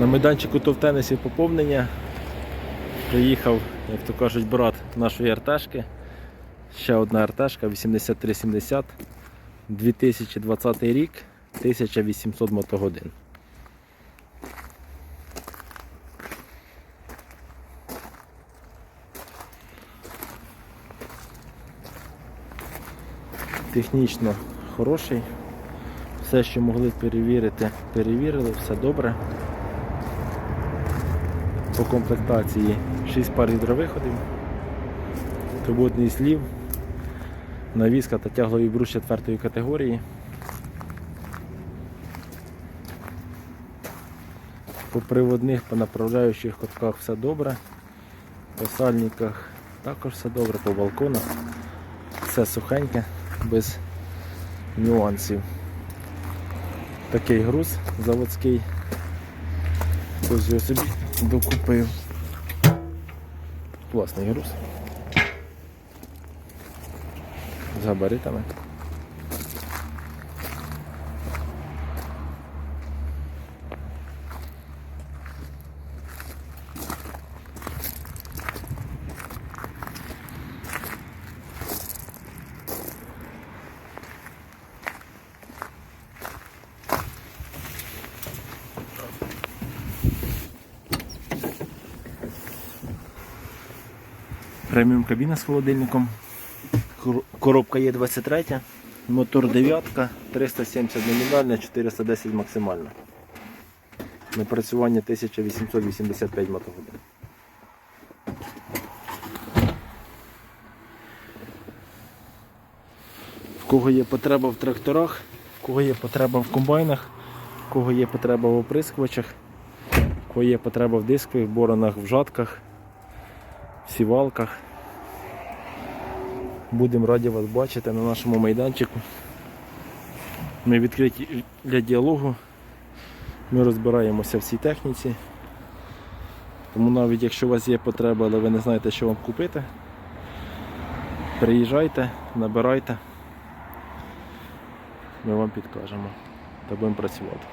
На майданчику то в тенісі поповнення. Приїхав, як то кажуть, брат нашої артешки. Ще одна артешка 8370. 2020 рік, 1800 мотогодин. Технічно хороший. Все, що могли перевірити, перевірили, все добре. По комплектації 6 пар гідровиходів, турботний слів, навіска та тягловий брус 4 категорії. По приводних, по направляючих котках все добре. По сальниках також все добре, по балконах все сухеньке, без нюансів. Такий груз заводський. Ось собі докупив. Класний груз. З габаритами. Преміум кабіна з холодильником. Коробка є 23, мотор 9, 370 номінальна, 410 максимальна. Напрацювання 1885 мотогодин. В кого є потреба в тракторах, в кого є потреба в комбайнах, в кого є потреба в оприскувачах, в кого є потреба в дискових боронах, в жатках, сівалках. Будемо раді вас бачити на нашому майданчику. Ми відкриті для діалогу. Ми розбираємося в цій техніці. Тому навіть якщо у вас є потреба, але ви не знаєте, що вам купити, приїжджайте, набирайте, ми вам підкажемо та будемо працювати.